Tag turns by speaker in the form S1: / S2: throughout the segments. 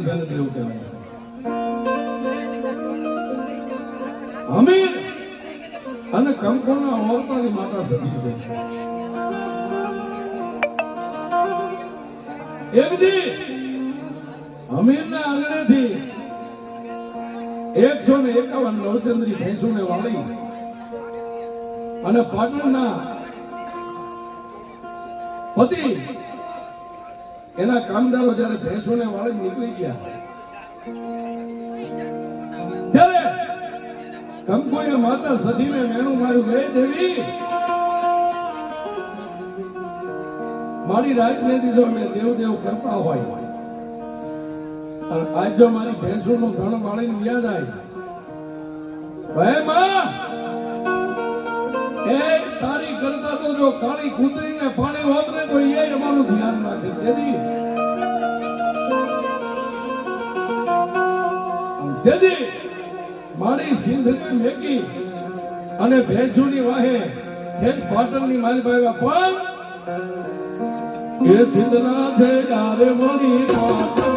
S1: સિંધના દેવ કહેવાય છે. અને કંકોના ઓરતાની માતા સદી છે. એક દી હમીરના આંગણેથી એકસો ને એકાવન નવચંદ્રી ભેંસોને વાળી અને પાટણના પતિ એના કામદારો જ્યારે ભેંસોને વાળી નીકળી ગયા, ત્યારે કંકોએ માતા સધીને મેણું માર્યું ગયે દેવી, મારી રાજને દીધો અમે દેવ દેવ કરતા હોય. અને આજ જો મારી ભેંસોનું ધણ વાળીને વ્યાજ આવી હે માં એ તારી કરતા તો જો કાળી કૂતરીને પાણી વાપરે મારી સિંધને મારી પણ એ સિંધના છે ત્યારે મોડી પાટણની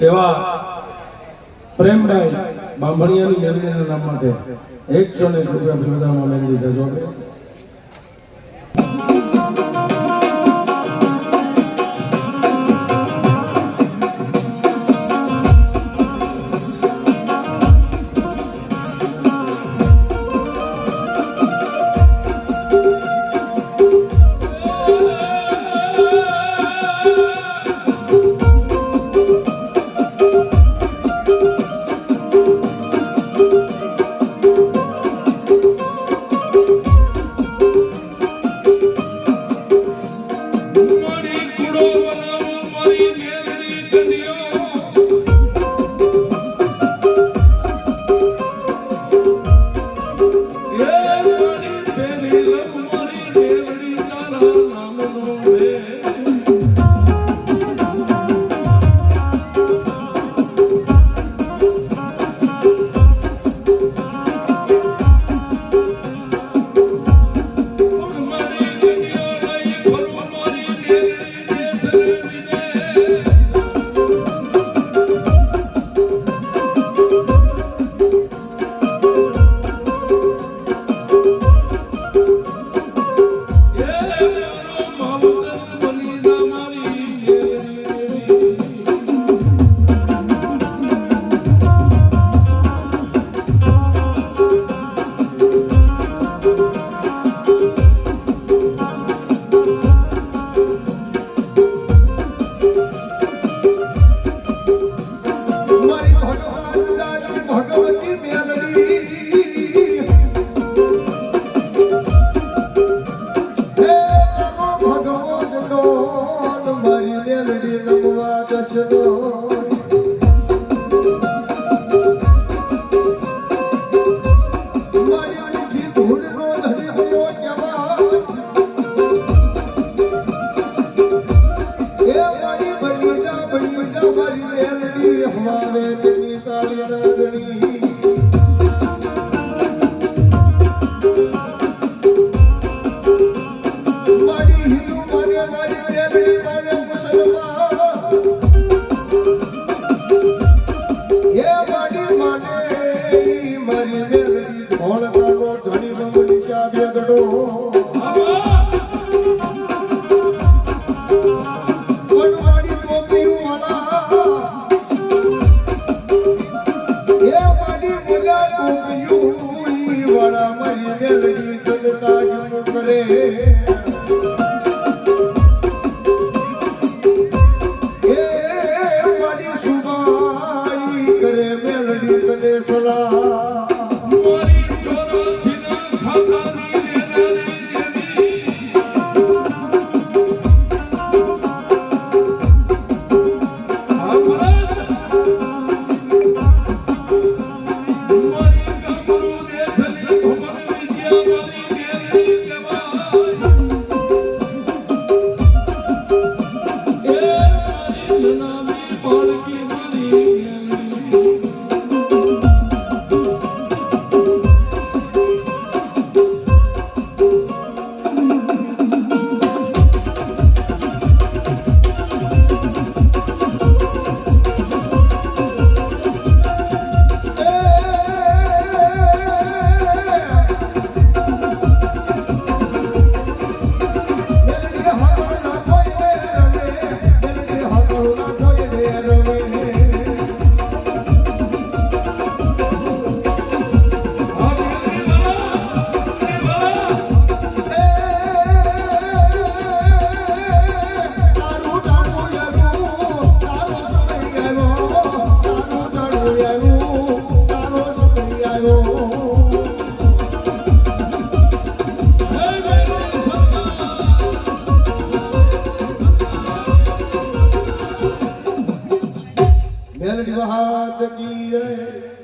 S1: એવા પ્રેમભાઈ બાંભણિયાની મેલડીના નામ માટે એકસો ને રૂપિયા બધામાં મેળવી દેજો
S2: Everybody
S1: જગત મહાત કી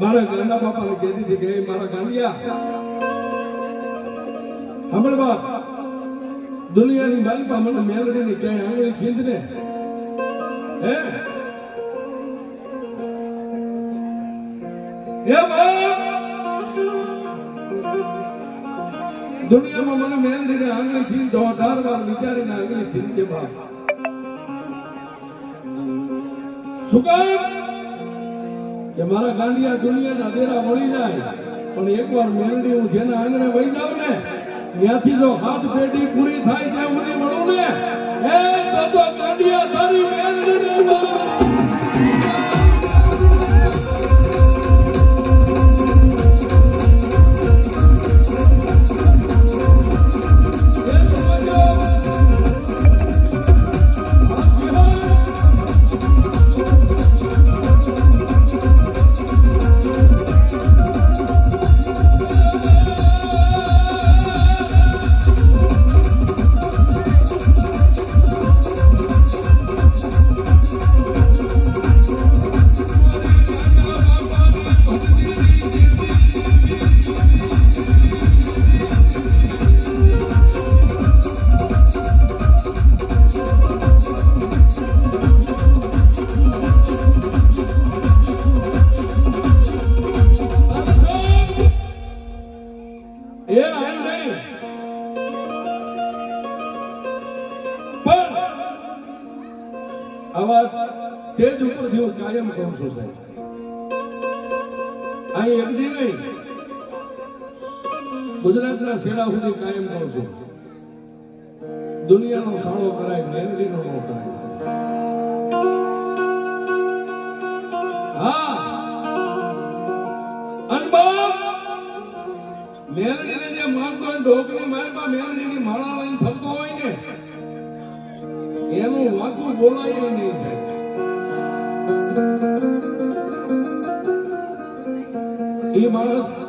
S2: મારા ગાંડા બાપા કહેતી હતી કે મારા ગાંડિયા હમણાં બાપ, દુનિયાની માલિકા મને મેલડી ને ક્યાંય આંગળી ચીંધ ને. હે? દુનિયામાં મને મેલડીને આંગળી છીન દો વાર વિચારીને આંગળી છીન કે બાપ. શું
S1: કે મારા ગાંડિયા દુનિયાના દેરા મળી જાય. પણ એકવાર મેલડી હું જેના આંગણે વહી જાઉં ને, ત્યાંથી જો હાથ પેટી પૂરી થાય ત્યાં સુધી મળું ને. એ તો ગાંડિયા કહું છું સાહેબ? અહીં દી નહીં ગુજરાતના શેડા સુધી કાયમ કહું છું. દુનિયાનો સાળો કરાય મેલડીનો નો કરાય. હા. મેલડીને જે માનતો હોય ઢોકની મારમાં મેલડીની માળા લઈને ફરતો હોય ને, એનું વાંકું બોલાય નહીં સાહેબ. એ માણસમાં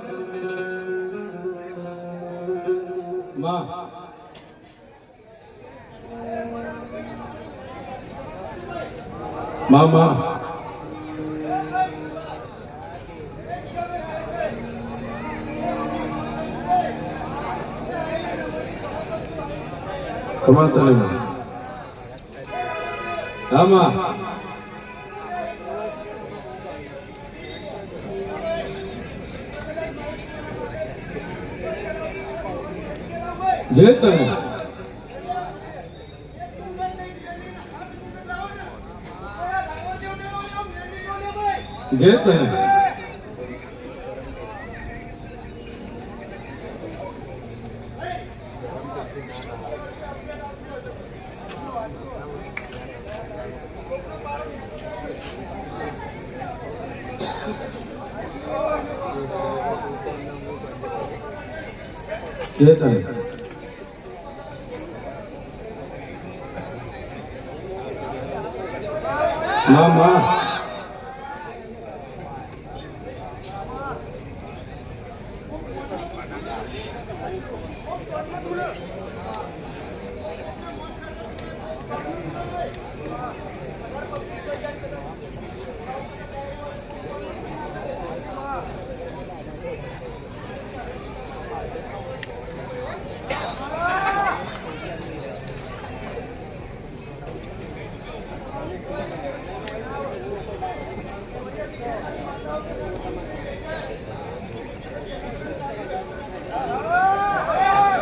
S1: મામા ખમા તને આમાં જે તને જે તને જે તને મામા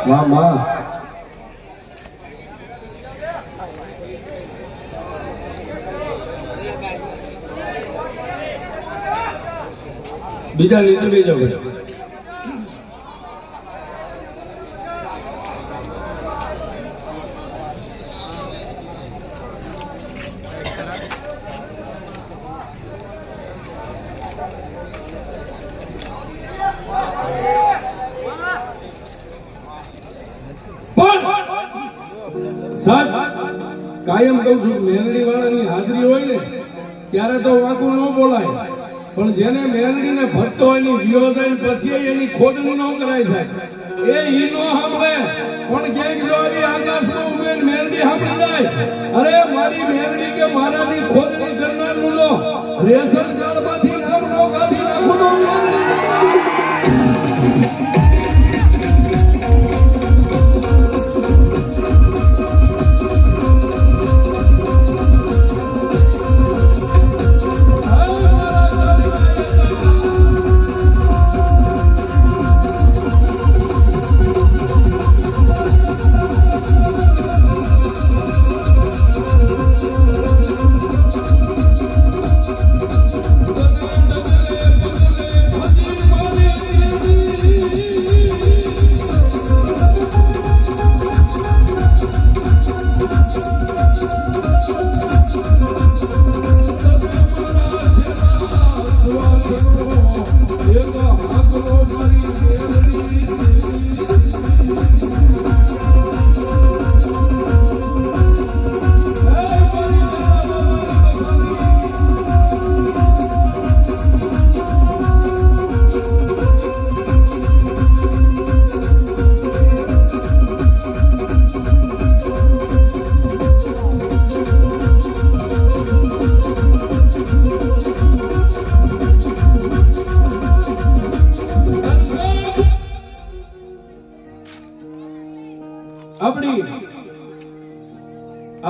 S2: માં માં
S1: બીજા લીધે લઈ જાઓ ન બોલાય. પણ જેને મેલડીને ભરતો હોયની વિયોજન પછી એની ખોદણી ન કરાય છે. એ ઈ નો સાંભળે. પણ ક્યાંક જો આવી આકાશમાં ઉમેર મેલડી સાંભળી જાય. અરે મારી મેલડી કે મારાની ખોદણી કરનારનું લો રેશન કાર્ડમાંથી નામ નો કાઢી નાખું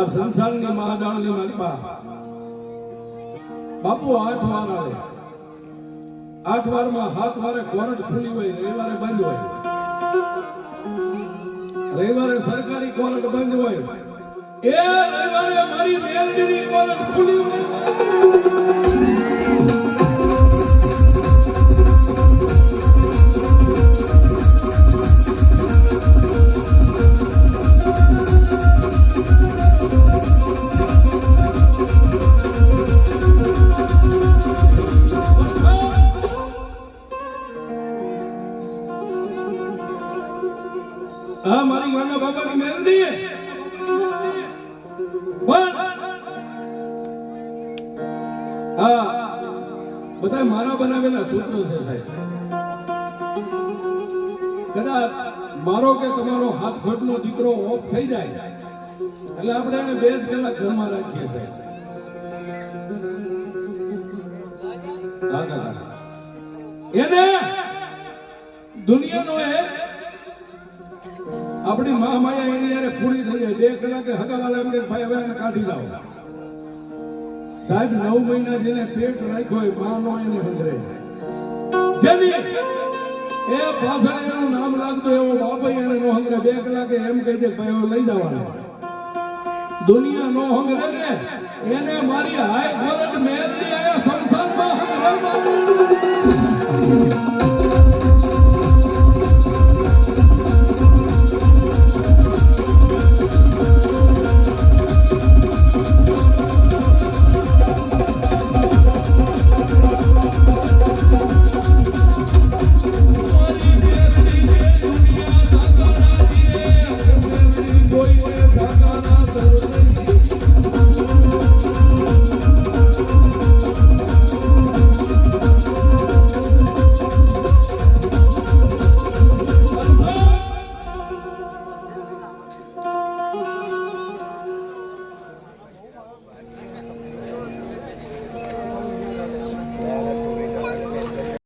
S1: આ જાણની મારી બા બાપુ, આઠ વાર આવે. આઠ વારમાં હાથ વારે કોર્ટ ખુલ્લી હોય, રવિવારે બંધ હોય. રવિવારે સરકારી કોર્ટ બંધ હોય. એ રવિવારે મારી મેલડીની કોર્ટ ખુલ્લી હોય. કાકા. એને દુનિયાનો એ આપણી મા માયા એની યારે પૂરી થઈ જાય. બે કલાકે હગાવાલા એમ કે ભાઈ, હવે એને કાઢી લાવો. સાહેબ નવ મહિના જેને પેટ રાખ્યો હોય મા નો એને હંગરે જેની એ પાછળ એનું નામ લાગતું એવો બાપા એને નો હંગરે બે કલાકે એમ કહી દે ભાઈ લઈ જવાનો. દુનિયા નો હંગ એને મારી હાઈ કોર્ટ મેલ આયા સંસારમાં હંગ